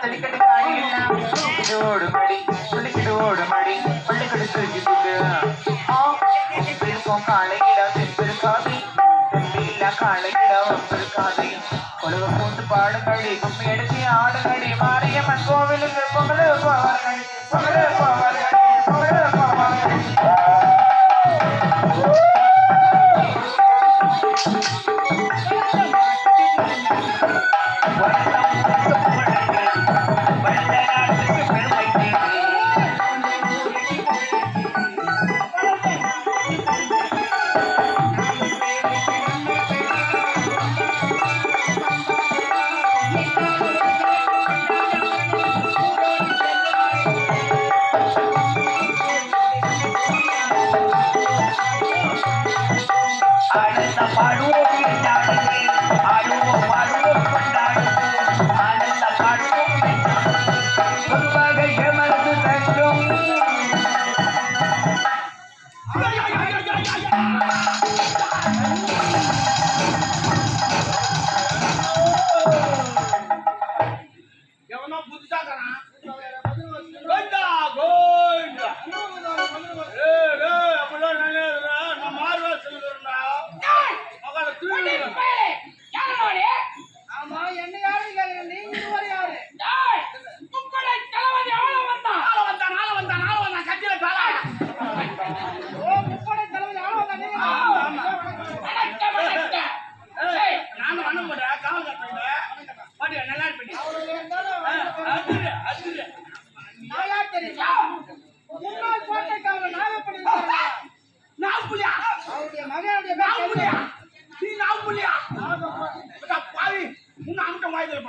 தடிக்கட்டு காய்கள் ஓடு மடி துடிக்கிட்டு ஓடு மடி பள்ளிக்கட்டு திருக்கிட்டு பெருக்கும் காலையிடா திருப்பிருக்காதி இல்லா காலையிடா வம்பிருக்காதி கொழுவ போட்டு பாடுங்கடி கும்மி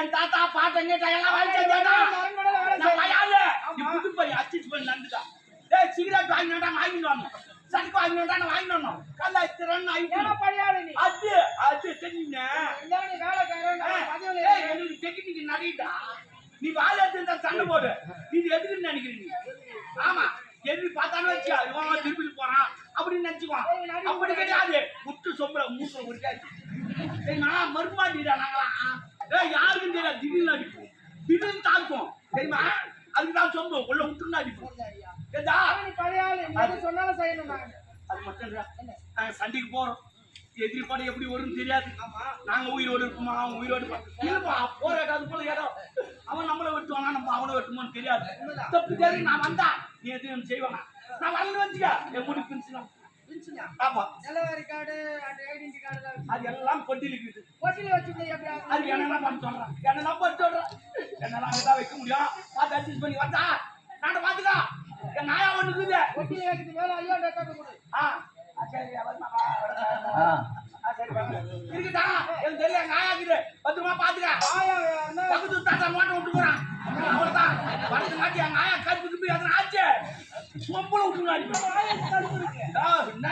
என் தாத்தா கேட்டா எல்லாம் வேலை செஞ்சாடா நான் செய்யணும். பையாலு நீ. புது பையன் அச்சிச்சு போய் நடந்துட்டா ஏய் சிகரெட் வாங்கினோடா வாங்கிட்டு வரணும். சரக்கு வாங்கினோடா வாங்கிட்டு வரணும். கல்லா திறன் ஆயிட்டு பணியாளு நீ. அது அது தெரியுங்க நான். எனக்கு டெக்னிக் நடிடா நீ வாழ எடுத்து சண்டை போடு. நீ இது எதுக்குன்னு நினைக்கிறீங்க ஆமா எதிரி பார்த்தாலும் வச்சு இவன் திருப்பி போறான். அப்படின்னு நினைச்சுக்குவான் அப்படி கிடையாது. முட்டு சொம்பல மூட்டை முடிக்காது சரிம்மா மறுமாட்டிடா நாங்களாம். ஏய் யாருக்கும் தெரியாது திடீர்னு அடிப்போம் திடீர்னு தாக்கும் தெரியுமா அதுக்கு தான் சொம்பு உள்ள விட்டுருந்தா அடிப்போம் ஏதா ஏன்னா சொன்னாலும் செய்யணும் அது மட்டும் சண்டைக்கு போறோம் எதிரி எப்படி வரும்னு தெரியாது நாங்க உயிரோடு இருப்போமா அவன் உயிரோடு இருப்பா போற அது போல இடம் அவன் நம்மளை வெட்டுவானா நம்ம அவனை வெட்டுமான்னு தெரியாது தப்பு தெரியும் நான் வந்தா நீ எதுவும் செய்வானா நான் வரல வச்சுக்க என் பிரிச்சுனா பிரிச்சுனா? ஆமா நிலவரி கார்டு, ஐடென்டி கார்டு அது எல்லாம் என்னெல்லாம் அங்கதான் வைக்க முடியும். பார்த்து அட்ஜஸ்ட் பண்ணி வந்தா. நான் பாத்துக்கா என் நாயா ஒண்ணு இருக்குது. பொட்டில வைக்கிறது மேல ஐயோ ரெக்கார்டு கொடு. ஆ. சரி இருக்குதா? எனக்கு தெரியல நாயாக்குது பத்திரமா பாத்துக்க? பக்கத்து தாத்தா மோட்டை விட்டு போறான். அவ்வளவுதான். வரது காட்டி என் நாயா கருப்பு கிப்பி எதனா ஆச்சு. சொம்பள. என்ன?